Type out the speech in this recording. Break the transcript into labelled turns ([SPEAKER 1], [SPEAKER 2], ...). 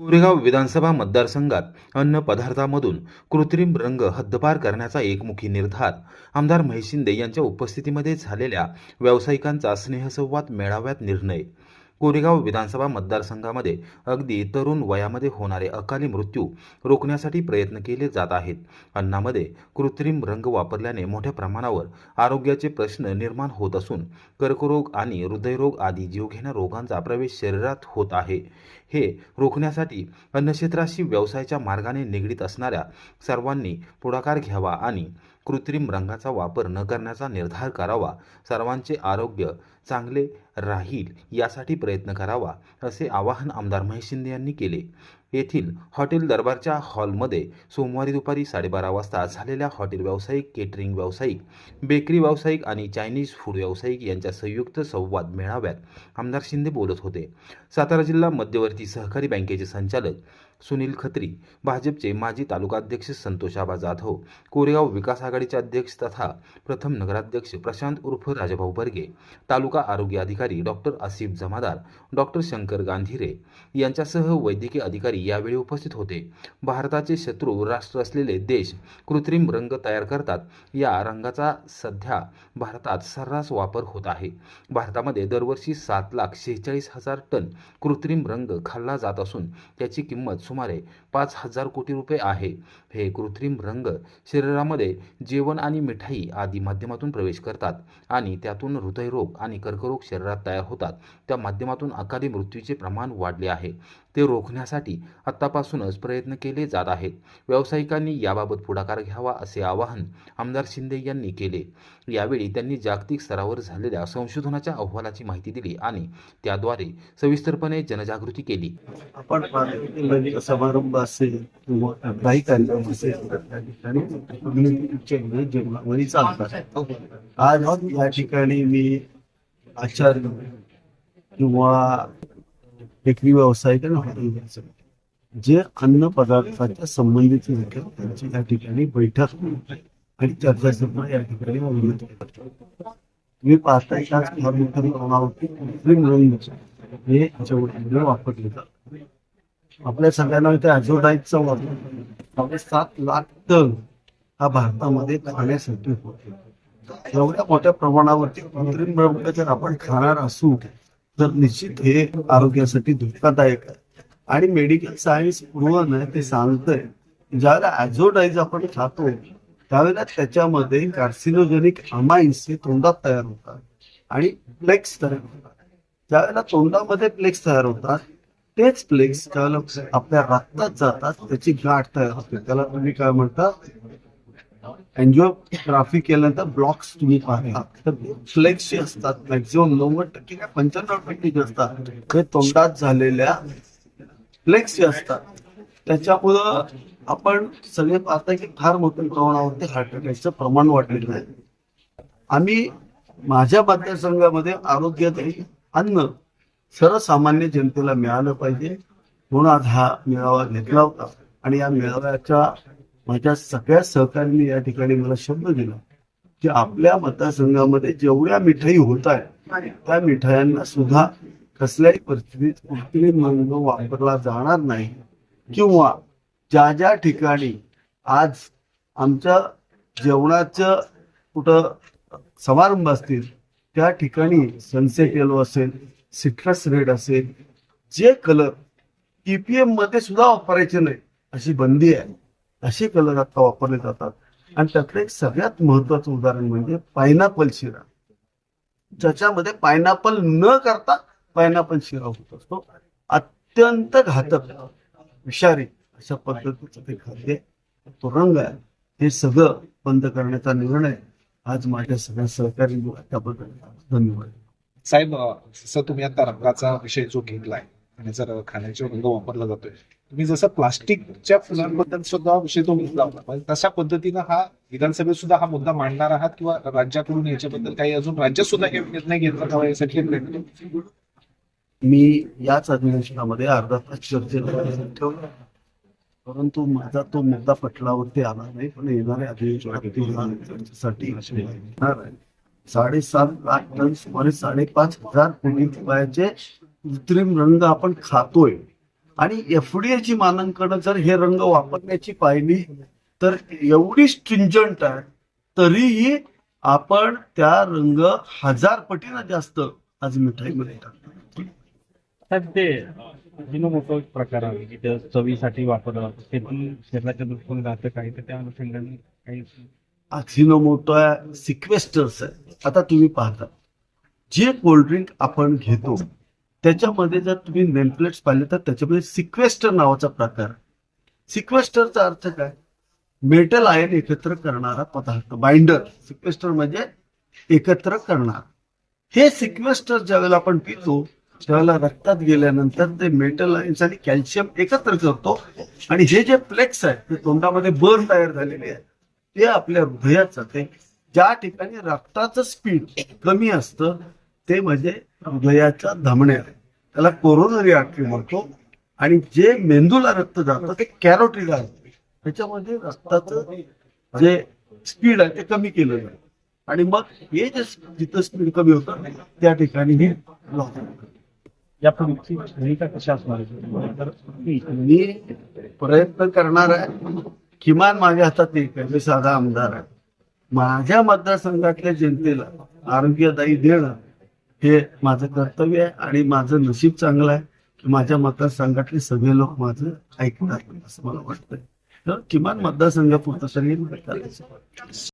[SPEAKER 1] कोरेगाव विधानसभा मतदारसंघात अन्न पदार्थामधून कृत्रिम रंग हद्दपार करण्याचा एकमुखी निर्धार आमदार महेश शिंदे यांच्या उपस्थितीमध्ये झालेल्या व्यावसायिकांचा स्नेहसंवाद मेळाव्यात निर्णय कोरेगाव विधानसभा मतदारसंघामध्ये अगदी तरुण वयामध्ये होणारे अकाली मृत्यू रोखण्यासाठी प्रयत्न केले जात आहेत. अन्नामध्ये कृत्रिम रंग वापरल्याने मोठ्या प्रमाणावर आरोग्याचे प्रश्न निर्माण होत असून कर्करोग आणि हृदयरोग आदी जीवघेण्या रोगांचा प्रवेश शरीरात होत आहे. हे रोखण्यासाठी अन्नक्षेत्राशी व्यवसायाच्या मार्गाने निगडीत असणाऱ्या सर्वांनी पुढाकार घ्यावा आणि कृत्रिम रंगाचा वापर न करण्याचा निर्धार करावा. सर्वांचे आरोग्य चांगले राहील यासाठी प्रयत्न करावा असे आवाहन आमदार महेश शिंदे यांनी केले. येथील हॉटेल दरबारच्या हॉलमध्ये सोमवारी दुपारी साडेबारा वाजता झालेल्या हॉटेल व्यावसायिक केटरिंग व्यावसायिक बेकरी व्यावसायिक आणि चायनीज फूड व्यावसायिक यांच्या संयुक्त संवाद मेळाव्यात आमदार शिंदे बोलत होते. सातारा जिल्हा मध्यवर्ती सहकारी बँकेचे संचालक सुनील खत्री भाजपचे माजी तालुकाध्यक्ष संतोष आबा जाधव कोरेगाव विकास आघाडीचे अध्यक्ष तथा प्रथम नगराध्यक्ष प्रशांत उर्फ राजभाऊ बर्गे तालुका आरोग्य अधिकारी डॉक्टर आसिफ जमादार डॉक्टर शंकर गांधीरे यांच्यासह वैद्यकीय अधिकारी यावेळी उपस्थित होते. भारताचे शत्रू राष्ट्र असलेले देश कृत्रिम रंग तयार करतात. या रंगाचा सध्या भारतात सर्रास वापर होत आहे. भारतामध्ये दरवर्षी सात लाख शेहेचाळीस हजार टन कृत्रिम रंग खाल्ला जात असून त्याची किंमत सुमारे पाच हजार कोटी रुपये आहे. हे कृत्रिम रंग शरीरामध्ये जेवण आणि मिठाई आदी माध्यमातून प्रवेश करतात आणि त्यातून हृदयरोग आणि कर्करोग शरीरात तयार होतात. त्या माध्यमातून अकाली मृत्यूचे प्रमाण वाढले आहे. ते रोखण्यासाठी आत्तापासूनच प्रयत्न केले जात आहेत. व्यावसायिकांनी याबाबत पुढाकार घ्यावा असे आवाहन आमदार शिंदे यांनी केले. यावेळी त्यांनी जागतिक स्तरावर झालेल्या संशोधनाच्या अहवालाची माहिती दिली आणि त्याद्वारे सविस्तरपणे जनजागृती केली.
[SPEAKER 2] आपण समारंभ असेल किंवा काही कार्यक्रम असेल त्या ठिकाणी community चालतात आज या ठिकाणी मी आचार्य किंवा बेकरी व्यावसायिक आणि हॉटेल जे अन्न पदार्थाच्या संबंधित लोक त्यांची या ठिकाणी बैठक आणि चर्चासत्र या ठिकाणी आयोजित करतो. तुम्ही पाहताय की आज फार मोठ्या प्रमाणावरती कृत्रिम रंग हे जेवणामध्ये वापरले जातात आपल्या सगळ्यांना इथे ऍझोडाईटचा वापर सात लाख टन हा भारतामध्ये खाण्यासाठी होतो एवढ्या मोठ्या प्रमाणावरती कृत्रिम रंग जर आपण खाणार असू तर निश्चित हे आरोग्यासाठी धोकादायक आहे. आणि मेडिकल सायन्स पूर्वन आहे ते सांगतंय ज्यावेळेला ऍझोडाईज आपण खातो त्यावेळेला त्याच्यामध्ये कार्सिनोजेनिक अमाइन्स हे तोंडात तयार होतात आणि प्लेक्स तयार होतात. ज्यावेळेला तोंडामध्ये प्लेक्स तयार होतात तेच प्लेक्स ज्यावेळेला आपल्या रक्तात जातात त्याची गाठ तयार होते. त्याला तुम्ही काय म्हणता? अँजिओग्राफी केल्यानंतर ब्लॉक्स तुम्ही पाहता. तर फ्लेक्स जे असतात मॅक्झिमम नव्वद टक्के काय पंच्याण्णव टक्के जे असतात हे तोंडात झालेल्या फ्लेक्स जे असतात त्याच्यामुळं आपण सगळे पाहता की फार मोठ्या प्रमाणावरती हार्ट अटॅकचं प्रमाण वाढलेलं आहे. आम्ही माझ्या मतदारसंघामध्ये आरोग्यातही अन्न सर्वसामान्य जनतेला मिळालं पाहिजे म्हणून आज हा मेळावा घेतला होता. आणि या मेळाव्याच्या माझ्या सगळ्या सहकार्यांनी या ठिकाणी मला शब्द दिला की आपल्या मतदारसंघामध्ये जेवढ्या मिठाई होत आहेत त्या मिठायांना सुद्धा कसल्याही परिस्थितीत कृत्रिम रंग वापरला जाणार नाही. किंवा ज्या ज्या ठिकाणी आज आमच्या जेवणाचं कुठं समारंभ असतील त्या ठिकाणी सनसेट येलो असेल सिट्रस रेड असेल जे कलर ईपीएममध्ये सुद्धा वापरायचे नाही अशी बंदी आहे. असे कलर आता वापरले जातात. आणि त्यातलं एक सगळ्यात महत्वाचं उदाहरण म्हणजे पायनॅपल शिरा. ज्याच्यामध्ये पायनॅपल न करता पायनापल शिरा होत असतो. अत्यंत घातक विषारी अशा पद्धतीचं ते खाद्य तो रंग आहे. हे सगळं बंद करण्याचा निर्णय आज माझ्या सगळ्या सहकारी त्याबद्दल धन्यवाद.
[SPEAKER 3] साहेब जसं तुम्ही आता रंगाचा विषय जो घेतलाय आणि जर खाण्याचे रंग वापरला जातोय तुम्ही जसं प्लास्टिकच्या फुलांबद्दल सुद्धा विषय तो मुद्दा होता तशा पद्धतीनं हा विधानसभेत सुद्धा हा मुद्दा मांडणार आहात किंवा राज्याकडून याच्याबद्दल काही अजून राज्यात सुद्धा काही निर्णय घेतला का यासाठी
[SPEAKER 2] मी याच अधिवेशनामध्ये अर्धा तास चर्चेला ठेवला परंतु माझा तो मुद्दा पटलावरती आला नाही पण येणाऱ्या अधिवेशनासाठी साडेसात लाख टन सुमारे साडेपाच हजार कोटी रुपयाचे कृत्रिम रंग आपण खातोय. आणि एफडीएची मानांकन जर हे रंग वापरण्याची पाहिली तर एवढी स्ट्रिंजंट आहे तरीही आपण त्या रंग हजार पटीनं जास्त आज मिठाईमध्ये टाकतो.
[SPEAKER 4] ते प्रकार आहे की ते चवीसाठी वापरलं जातं ते पण शरीराच्या दृष्टीने राहतं काही तर त्या अनुषंगाने काही
[SPEAKER 2] अक्सिनोमोटो सिक्वेस्टर्स आहे. आता तुम्ही पाहता. जे कोल्ड्रिंक आपण घेतो त्याच्यामध्ये जर तुम्ही नेमप्लेट्स पाहिले तर त्याच्यामध्ये सिक्वेस्टर नावाचा प्रकार. सिक्वेस्टरचा अर्थ काय? मेटल आयन एकत्र करणारा पदार्थ बाइंडर सिक्वेस्टर म्हणजे एकत्र करणार. हे सिक्वेस्टर ज्यावेळेला आपण पितो त्यावेळेला रक्तात गेल्यानंतर ते मेटल आयन्स आणि कॅल्शियम एकत्र करतो. आणि हे जे फ्लेक्स आहे ते तोंडामध्ये बर्न तयार झालेले आहे ते आपल्या हृदयाचं ते ज्या ठिकाणी रक्ताचं स्पीड कमी असतं ते म्हणजे हृदयाच्या धमण्या. त्याला कोरोनरी आर्टरी म्हणतो. आणि जे मेंदूला रक्त जातं ते कॅरोटिड आहे त्याच्यामध्ये रक्ताचं जे स्पीड आहे ते कमी केलं जातं आणि मग हे जे जिथं स्पीड कमी होतं त्या ठिकाणी हे.
[SPEAKER 4] या भूमिका कशा असणार
[SPEAKER 2] मी प्रयत्न करणार आहे. किमान माझ्या हातात एक आहे. मी साधा आमदार आहे. माझ्या मतदारसंघातल्या जनतेला आरोग्यदायी देणं हे माझं कर्तव्य आहे आणि माझं नशीब चांगलं आहे की माझ्या मतदारसंघातले सगळे लोक माझं ऐकणार असं मला वाटतंय. तर किमान मतदारसंघापुरतं सगळी करायचं